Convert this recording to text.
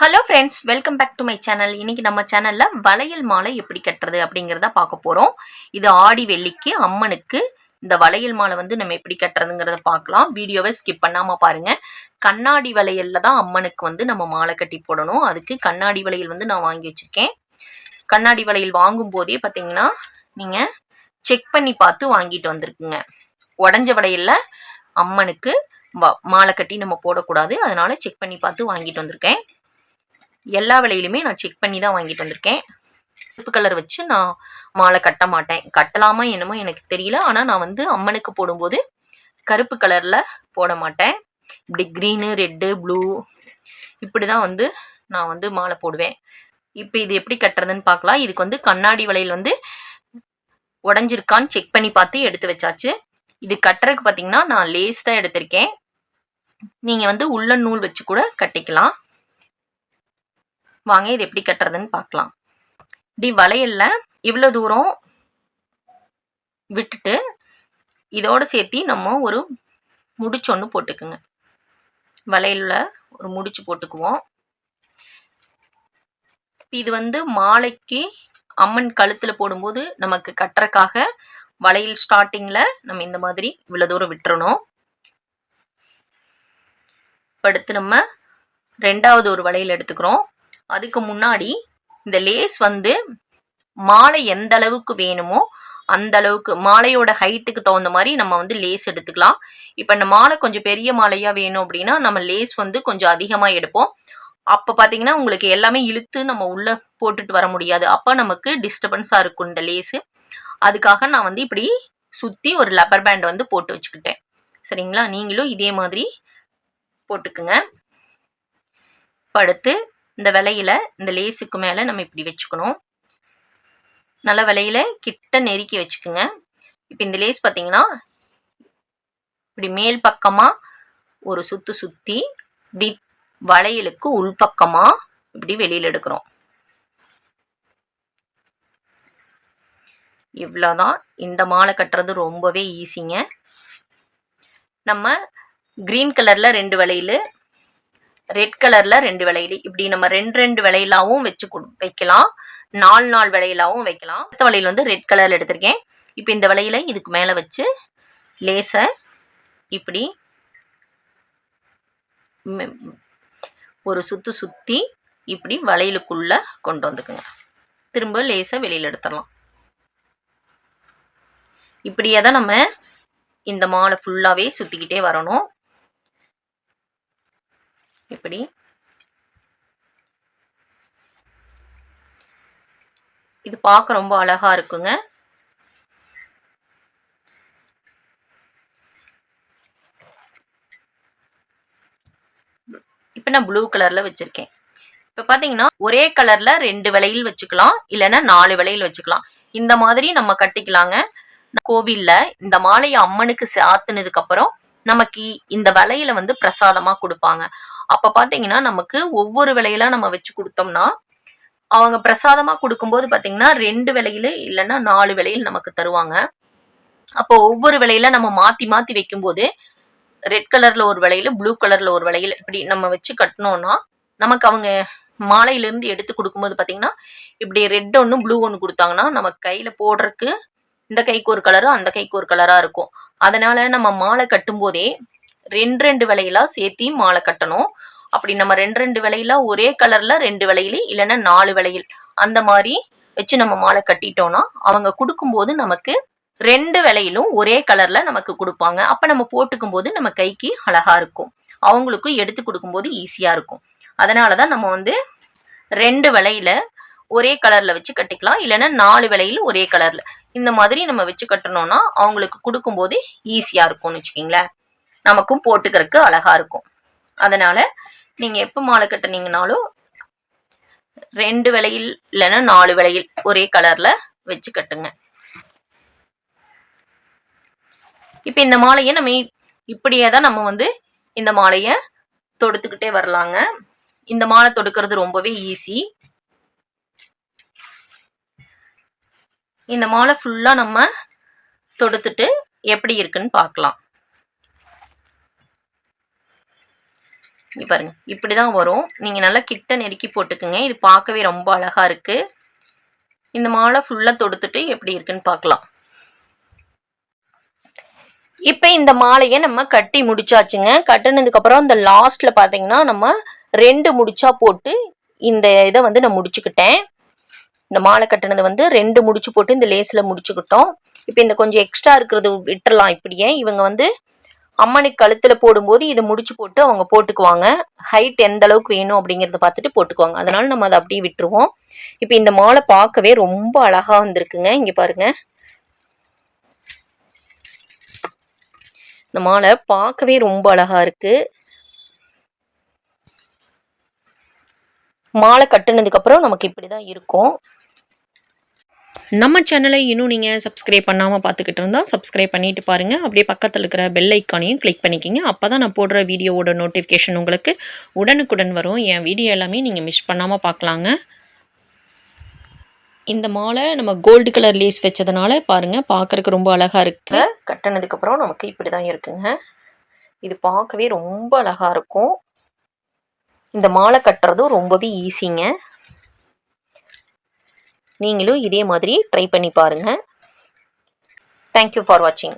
Hello friends welcome back to my channel இன்னைக்கு நம்ம சேனலில் வளையல் மாலை எப்படி கட்டுறது அப்படிங்கிறத பார்க்க போகிறோம் இது ஆடி வெள்ளிக்கு அம்மனுக்கு இந்த வளையல் மாலை வந்து நம்ம எப்படி கட்டுறதுங்கிறத பார்க்கலாம். வீடியோவை ஸ்கிப் பண்ணாமல் பாருங்கள் கண்ணாடி வளையல்ல தான் அம்மனுக்கு வந்து நம்ம மாலை கட்டி போடணும். அதுக்கு கண்ணாடி வளையல் வந்து நான் வாங்கி வச்சுருக்கேன். கண்ணாடி வளையல் வாங்கும் போதே பார்த்தீங்கன்னா நீங்கள் செக் பண்ணி பார்த்து வாங்கிட்டு வந்திருக்குங்க. உடஞ்ச வளையலில் அம்மனுக்கு வ- மாலை கட்டி நம்ம போடக்கூடாது. அதனால செக் பண்ணி பார்த்து வாங்கிட்டு வந்திருக்கேன். எல்லா விலையிலுமே நான் செக் பண்ணி தான் வாங்கிட்டு வந்திருக்கேன். கருப்பு கலர் வச்சு நான் மாலை கட்ட மாட்டேன். கட்டலாமா என்னமோ எனக்கு தெரியல. ஆனால் நான் வந்து அம்மனுக்கு போடும்போது கருப்பு கலரில் போட மாட்டேன். இப்படி க்ரீனு ரெட்டு ப்ளூ இப்படி தான் வந்து நான் வந்து மாலை போடுவேன். இப்போ இது எப்படி கட்டுறதுன்னு பார்க்கலாம். இதுக்கு வந்து கண்ணாடி வளையல் வந்து உடஞ்சிருக்கான்னு செக் பண்ணி பார்த்து எடுத்து வச்சாச்சு. இது கட்டுறதுக்கு பார்த்தீங்கன்னா நான் லேஸ் தான் எடுத்திருக்கேன். நீங்கள் வந்து உள்ள நூல் வச்சு கூட கட்டிக்கலாம். வாங்க இது எப்படி கட்டுறதுன்னு பார்க்கலாம். இப்படி வளையல்ல இவ்வளோ தூரம் விட்டுட்டு இதோட சேர்த்து நம்ம ஒரு முடிச்சொன்று போட்டுக்குங்க. வளையலில் ஒரு முடிச்சு போட்டுக்குவோம். இது வந்து மாலைக்கு அம்மன் கழுத்தில் போடும்போது நமக்கு கட்டுறக்காக வளையல் ஸ்டார்டிங்கில் நம்ம இந்த மாதிரி இவ்வளோ தூரம் விட்டுறணும். இப்ப அடுத்து நம்ம ரெண்டாவது ஒரு வளையல் எடுத்துக்கிறோம். அதுக்கு முன்னாடி இந்த லேஸ் வந்து மாலை எந்த அளவுக்கு வேணுமோ அந்த அளவுக்கு மாலையோட ஹைட்டுக்கு தகுந்த மாதிரி நம்ம வந்து லேஸ் எடுத்துக்கலாம். இப்போ இந்த மாலை கொஞ்சம் பெரிய மாலையாக வேணும் அப்படின்னா நம்ம லேஸ் வந்து கொஞ்சம் அதிகமாக எடுப்போம். அப்போ பார்த்தீங்கன்னா உங்களுக்கு எல்லாமே இழுத்து நம்ம உள்ளே போட்டுட்டு வர முடியாது. அப்போ நமக்கு டிஸ்டர்பன்ஸாக இருக்கும் இந்த லேஸு. அதுக்காக நான் வந்து இப்படி சுற்றி ஒரு லப்பர் பேண்ட் வந்து போட்டு வச்சுக்கிட்டேன். சரிங்களா? நீங்களும் இதே மாதிரி போட்டுக்குங்க. படுத்து இந்த விலையில இந்த லேஸுக்கு மேலே நம்ம இப்படி வச்சுக்கணும். நல்ல விலையில கிட்ட நெருக்கி வச்சுக்குங்க. இப்போ இந்த லேஸ் பார்த்தீங்கன்னா இப்படி மேல் பக்கமாக ஒரு சுற்று சுற்றி இப்படி வளையலுக்கு உள்பக்கமாக இப்படி வெளியில் எடுக்கிறோம். இவ்வளோதான் இந்த மாலை கட்டுறது ரொம்பவே ஈஸிங்க. நம்ம க்ரீன் கலரில் ரெண்டு வளையல் ரெட் கலர்ல ரெண்டு விலையில. இப்படி நம்ம ரெண்டு ரெண்டு விலையிலாவும் வச்சு கொடு- வைக்கலாம். நாலு நாலு விலையிலாவும் வைக்கலாம். அடுத்த வளையல் வந்து ரெட் கலர்ல எடுத்திருக்கேன். இப்போ இந்த விலையில இதுக்கு மேலே வச்சு லேசை இப்படி ஒரு சுத்து சுத்தி இப்படி வளையலுக்குள்ள கொண்டு வந்துக்குங்க. திரும்ப லேசை வெளியில் எடுத்துடலாம். இப்படியே தான் நம்ம இந்த மாலை ஃபுல்லாகவே சுற்றிக்கிட்டே வரணும். இப்படி இது பார்க்க ரொம்ப அழகா இருக்குங்க. இப்போ நான் ப்ளூ கலர்ல வச்சிருக்கேன். இப்போ பார்த்தீங்கன்னா ஒரே கலர்ல ரெண்டு விலையில் வச்சுக்கலாம். இல்லைன்னா நாலு விலையில் வச்சுக்கலாம். இந்த மாதிரி நம்ம கட்டிக்கலாங்க. கோவில்ல இந்த மாலையை அம்மனுக்கு சாத்துனதுக்கு அப்புறம் நமக்கு இந்த விலையில வந்து பிரசாதமா கொடுப்பாங்க. அப்ப பாத்தீங்கன்னா நமக்கு ஒவ்வொரு விலையில நம்ம வச்சு கொடுத்தோம்னா அவங்க பிரசாதமா கொடுக்கும்போது பாத்தீங்கன்னா ரெண்டு விலையில இல்லைன்னா நாலு விலையில் நமக்கு தருவாங்க. அப்போ ஒவ்வொரு விலையில நம்ம மாத்தி மாத்தி வைக்கும்போது ரெட் கலர்ல ஒரு விலையில ப்ளூ கலர்ல ஒரு விலையில இப்படி நம்ம வச்சு கட்டினோம்னா நமக்கு அவங்க மாலையிலேருந்து எடுத்து கொடுக்கும்போது பாத்தீங்கன்னா இப்படி ரெட் ஒன்று ப்ளூ ஒன்று கொடுத்தாங்கன்னா நம்ம கையில போடுறதுக்கு இந்த கைக்கு ஒரு கலரும் அந்த கைக்கு ஒரு கலரா இருக்கும். அதனால நம்ம மாலை கட்டும்போதே ரெண்டு ரெண்டு விலையிலா சேர்த்தி மாலை கட்டணும். அப்படி நம்ம ரெண்டு ரெண்டு விலையில ஒரே கலர்ல ரெண்டு விலையில இல்லைன்னா நாலு விலையில் அந்த மாதிரி வச்சு நம்ம மாலை கட்டிட்டோம்னா அவங்க கொடுக்கும்போது நமக்கு ரெண்டு விலையிலும் ஒரே கலர்ல நமக்கு கொடுப்பாங்க. அப்ப நம்ம போட்டுக்கும் போது நம்ம கைக்கு அழகா இருக்கும். அவங்களுக்கும் எடுத்து கொடுக்கும்போது ஈஸியா இருக்கும். அதனாலதான் நம்ம வந்து ரெண்டு விலையில ஒரே கலர்ல வச்சு கட்டிக்கலாம். இல்லைன்னா நாலு விலையில ஒரே கலர்ல இந்த மாதிரி நம்ம வச்சு கட்டணும்னா அவங்களுக்கு கொடுக்கும்போது ஈஸியா இருக்கும்னு வச்சுக்கிங்களேன். நமக்கும் போட்டுக்கிறதுக்கு அழகா இருக்கும். அதனால நீங்க எப்ப மாலை கட்டுனீங்கனாலும் ரெண்டு விலையில் இல்லைன்னா நாலு விலையில் ஒரே கலர்ல வச்சு கட்டுங்க. இப்ப இந்த மாலையை நம்ம இப்படியே தான் நம்ம வந்து இந்த மாலையை தொடுத்துக்கிட்டே வரலாங்க. இந்த மாலை தொடுக்கிறது ரொம்பவே ஈஸி இந்த மாலை ஃபுல்லா நம்ம தொடுத்துட்டு எப்படி இருக்குன்னு பார்க்கலாம். இது பாருங்க. இப்படி தான் வரும். நீங்கள் நல்லா கிட்ட நெருக்கி போட்டுக்குங்க. இது பார்க்கவே ரொம்ப அழகாக இருக்குது இந்த மாலை ஃபுல்லாக தொடுத்துட்டு எப்படி இருக்குன்னு பார்க்கலாம். இப்போ இந்த மாலையை நம்ம கட்டி முடிச்சாச்சுங்க. கட்டினதுக்கப்புறம் இந்த லாஸ்ட்டில் பார்த்தீங்கன்னா நம்ம ரெண்டு முடிச்சா போட்டு இந்த இதை வந்து நான் முடிச்சுக்கிட்டேன். இந்த மாலை கட்டினது வந்து ரெண்டு முடிச்சு போட்டு இந்த லேஸில் முடிச்சுக்கிட்டோம். இப்போ இந்த கொஞ்சம் எக்ஸ்ட்ரா இருக்கிறது விட்டுறலாம் இப்படியே. இவங்க வந்து அம்மனுக்கு கழுத்தில் போடும்போது இதை முடிச்சு போட்டு அவங்க போட்டுக்குவாங்க. ஹைட் எந்த அளவுக்கு வேணும் அப்படிங்கிறத பார்த்துட்டு போட்டுக்குவாங்க. அதனால நம்ம அதை அப்படியே விட்டுருவோம். இப்போ இந்த மாலை பார்க்கவே ரொம்ப அழகா வந்திருக்குங்க. இங்கே பாருங்க. இந்த மாலை பார்க்கவே ரொம்ப அழகா இருக்கு. மாலை கட்டுனதுக்கு அப்புறம் நமக்கு இப்படிதான் இருக்கும். நம்ம சேனலை இன்னும் நீங்கள் சப்ஸ்கிரைப் பண்ணாமல் பார்த்துக்கிட்டு இருந்தால் சப்ஸ்கிரைப் பண்ணிட்டு பாருங்கள் அப்படியே பக்கத்தில் இருக்கிற பெல் ஐக்கானையும் கிளிக் பண்ணிக்கிங்க. அப்போ தான் நான் போடுற வீடியோவோட நோட்டிஃபிகேஷன் உங்களுக்கு உடனுக்குடன் வரும். என் வீடியோ எல்லாமே நீங்கள் மிஸ் பண்ணாமல் பார்க்கலாங்க. இந்த மாலை நம்ம கோல்டு கலர் லேஸ் வச்சதுனால பாருங்கள் பார்க்குறக்கு ரொம்ப அழகாக இருக்குது கட்டினதுக்கப்புறம் அப்புறம் இப்படி தான் இருக்குங்க. இது பார்க்கவே ரொம்ப அழகாக இருக்கும். இந்த மாலை கட்டுறதும் ரொம்பவே ஈஸிங்க நீங்களும் இதே மாதிரி ட்ரை பண்ணி பாருங்க. தேங்க்யூ ஃபார் வாட்சிங்